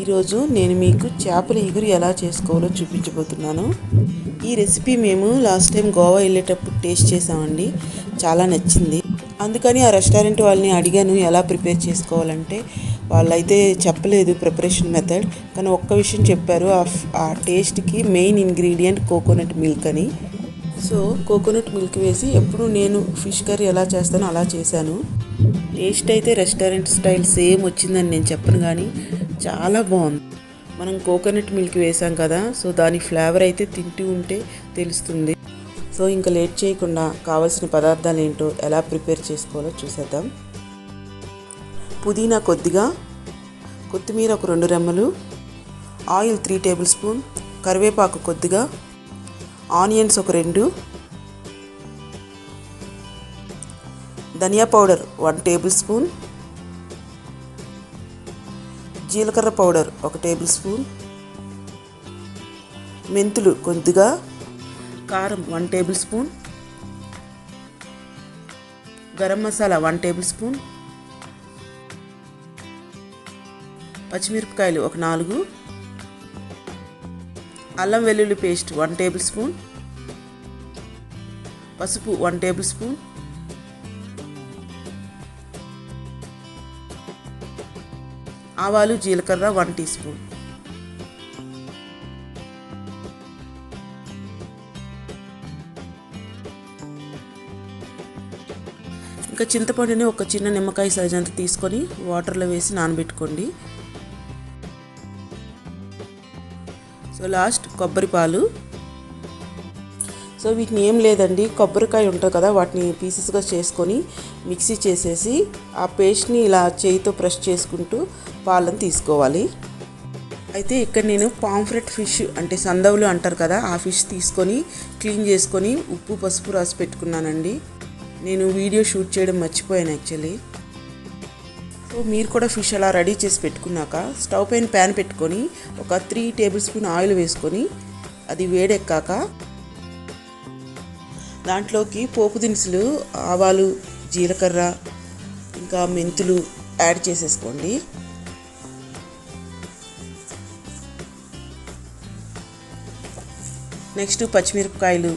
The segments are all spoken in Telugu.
ఈరోజు నేను మీకు చేపల ఎగురు ఎలా చేసుకోవాలో చూపించబోతున్నాను. ఈ రెసిపీ మేము లాస్ట్ టైం గోవా వెళ్ళేటప్పుడు టేస్ట్ చేసామండి. చాలా నచ్చింది. అందుకని ఆ రెస్టారెంట్ వాళ్ళని అడిగాను ఎలా ప్రిపేర్ చేసుకోవాలంటే. వాళ్ళైతే చెప్పలేదు ప్రిపరేషన్ మెథడ్ కానీ ఒక్క విషయం చెప్పారు ఆ టేస్ట్కి మెయిన్ ఇంగ్రీడియంట్ కోకోనట్ మిల్క్ అని. సో కోకోనట్ మిల్క్ వేసి ఎప్పుడు నేను ఫిష్ కర్రీ ఎలా చేస్తానో అలా చేశాను. టేస్ట్ అయితే రెస్టారెంట్ స్టైల్ సేమ్ వచ్చిందని నేను చెప్పను కానీ చాలా బాగుంది. మనం కోకోనట్ మిల్క్ వేసాం కదా సో దాని ఫ్లేవర్ అయితే తింటూ ఉంటే తెలుస్తుంది. సో ఇంకా లేట్ చేయకుండా కావాల్సిన పదార్థాలు ఏంటో ఎలా ప్రిపేర్ చేసుకోవాలో చూసేద్దాం. పుదీనా కొద్దిగా కొత్తిమీర ఒక రెండు రెమ్మలు ఆయిల్ త్రీ టేబుల్ స్పూన్ కరివేపాకు కొద్దిగా ఆనియన్స్ ఒక రెండు ధనియా పౌడర్ వన్ టేబుల్ స్పూన్ జీలకర్ర పౌడర్ ఒక టేబుల్ స్పూన్. మెంతులు కొద్దిగా. కారం one tablespoon. Garam masala one tablespoon. పచ్చిమిరపకాయలు ఒక నాలుగు. అల్లం వెల్లుల్లి పేస్ట్ వన్ టేబుల్ స్పూన్. పసుపు వన్ టేబుల్ స్పూన్. ఆవాలు జీలకర్ర వన్ టీ స్పూన్. ఇంకా చింతపండుని ఒక చిన్న నిమ్మకాయ సైజ్ అంత తీసుకొని వాటర్లో వేసి నానబెట్టుకోండి. సో లాస్ట్ కొబ్బరి పాలు. సో వీటిని ఏం లేదండి కొబ్బరికాయ ఉంటుంది కదా వాటిని పీసెస్గా చేసుకొని మిక్సీ చేసేసి ఆ పేస్ట్ని ఇలా చేయితో ప్రెస్ చేసుకుంటూ పాలను తీసుకోవాలి. అయితే ఇక్కడ నేను పాంఫ్రెట్ ఫిష్ అంటే సందవులు అంటారు కదా ఆ ఫిష్ తీసుకొని క్లీన్ చేసుకొని ఉప్పు పసుపు రాసి పెట్టుకున్నానండి. నేను వీడియో షూట్ చేయడం మర్చిపోయాను యాక్చువల్లీ. సో మీరు కూడా ఫిష్ అలా రెడీ చేసి పెట్టుకున్నాక స్టవ్ పైన ప్యాన్ పెట్టుకొని ఒక త్రీ టేబుల్ స్పూన్ ఆయిల్ వేసుకొని అది వేడెక్కాక దాంట్లోకి పోపు దినుసులు ఆవాలు జీలకర్ర ఇంకా మెంతులు యాడ్ చేసేసుకోండి. నెక్స్ట్ పచ్చిమిరపకాయలు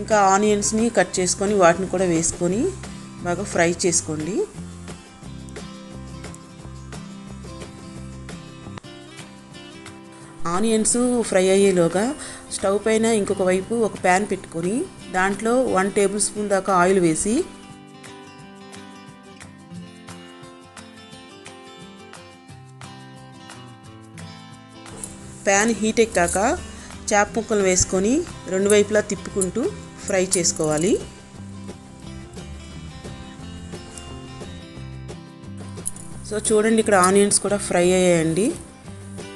ఇంకా ఆనియన్స్ని కట్ చేసుకొని వాటిని కూడా వేసుకొని బాగా ఫ్రై చేసుకోండి. ఆనియన్స్ ఫ్రై అయ్యేలోగా స్టవ్ పైన ఇంకొక వైపు ఒక ప్యాన్ పెట్టుకొని దాంట్లో వన్ టేబుల్ స్పూన్ దాకా ఆయిల్ వేసి ప్యాన్ హీట్ ఎక్కాక చేప ముక్కలు వేసుకొని రెండు వైపులా తిప్పుకుంటూ ఫ్రై చేసుకోవాలి. సో చూడండి ఇక్కడ ఆనియన్స్ కూడా ఫ్రై అయ్యాయండి.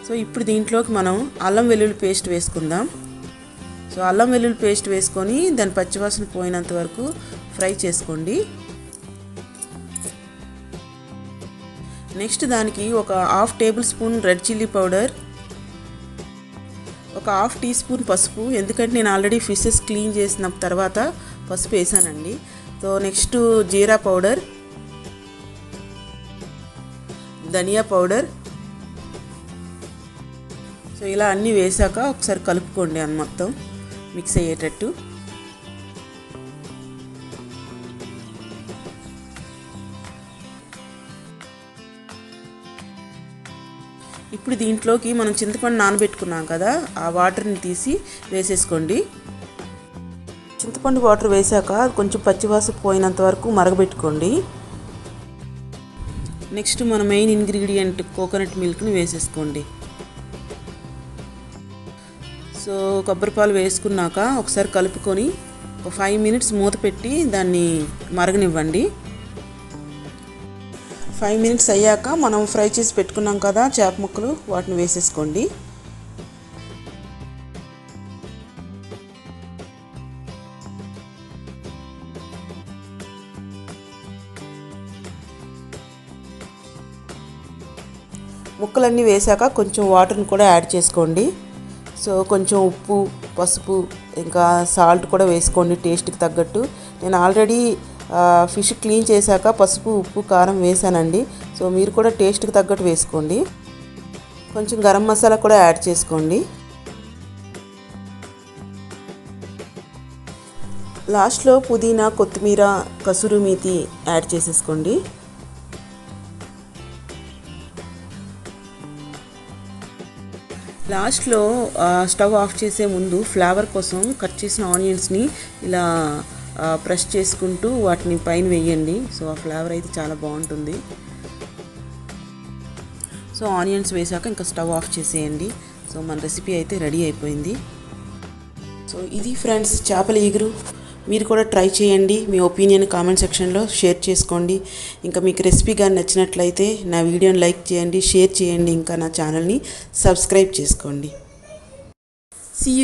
సో ఇప్పుడు దీంట్లోకి మనం అల్లం వెల్లుల్లి పేస్ట్ వేసుకుందాం. సో అల్లం వెల్లుల్లి పేస్ట్ వేసుకొని దాని పచ్చివాసన పోయినంత వరకు ఫ్రై చేసుకోండి. నెక్స్ట్ దానికి ఒక half tablespoon red chilli powder ఒక హాఫ్ టీ స్పూన్ పసుపు ఎందుకంటే నేను ఆల్రెడీ ఫిషెస్ క్లీన్ చేసిన తర్వాత పసుపు వేసానండి. సో నెక్స్ట్ జీరా పౌడర్ ధనియా పౌడర్. సో ఇలా అన్నీ వేసాక ఒకసారి కలుపుకోండి అని మొత్తం మిక్స్ అయ్యేటట్టు. ఇప్పుడు దీంట్లోకి మనం చింతపండు నానబెట్టుకున్నాం కదా ఆ వాటర్ని తీసి వేసేసుకోండి. చింతపండు వాటర్ వేసాక కొంచెం పచ్చివాసన పోయినంత వరకు మరగబెట్టుకోండి. నెక్స్ట్ మన మెయిన్ ఇంగ్రీడియంట్ కోకోనట్ మిల్క్ని వేసేసుకోండి. సో కొబ్బరిపాలు వేసుకున్నాక ఒకసారి కలుపుకొని ఒక ఫైవ్ మినిట్స్ మూత పెట్టి దాన్ని మరగనివ్వండి. ఫైవ్ మినిట్స్ అయ్యాక మనం ఫ్రై చేసి పెట్టుకున్నాం కదా చేప ముక్కలు వాటిని వేసేసుకోండి. ముక్కలన్నీ వేసాక కొంచెం వాటర్ని కూడా యాడ్ చేసుకోండి. సో కొంచెం ఉప్పు పసుపు ఇంకా సాల్ట్ కూడా వేసుకోండి టేస్ట్కి తగ్గట్టు. నేను ఆల్రెడీ ఫిష్ క్లీన్ చేశాక పసుపు ఉప్పు కారం వేసానండి సో మీరు కూడా టేస్ట్కి తగ్గట్టు వేసుకోండి. కొంచెం గరం మసాలా కూడా యాడ్ చేసుకోండి. లాస్ట్లో పుదీనా కొత్తిమీర కసూరు మీతి యాడ్ చేసేసుకోండి. లాస్ట్లో స్టవ్ ఆఫ్ చేసే ముందు ఫ్లేవర్ కోసం కట్ చేసిన ఆనియన్స్ని ఇలా ప్రెస్ చేసుకుంటూ వాటిని పైన వేయండి. సో ఆ ఫ్లేవర్ అయితే చాలా బాగుంటుంది. సో ఆనియన్స్ వేసాక ఇంకా స్టవ్ ఆఫ్ చేసేయండి. సో మన రెసిపీ అయితే రెడీ అయిపోయింది. సో ఇది ఫ్రెండ్స్ చేపల ఎగురు. మీరు కూడా ట్రై చేయండి. మీ ఒపీనియన్ కామెంట్ సెక్షన్లో షేర్ చేసుకోండి. ఇంకా మీకు రెసిపీ కానీ నచ్చినట్లయితే నా వీడియోని లైక్ చేయండి షేర్ చేయండి. ఇంకా నా ఛానల్ని సబ్స్క్రైబ్ చేసుకోండి.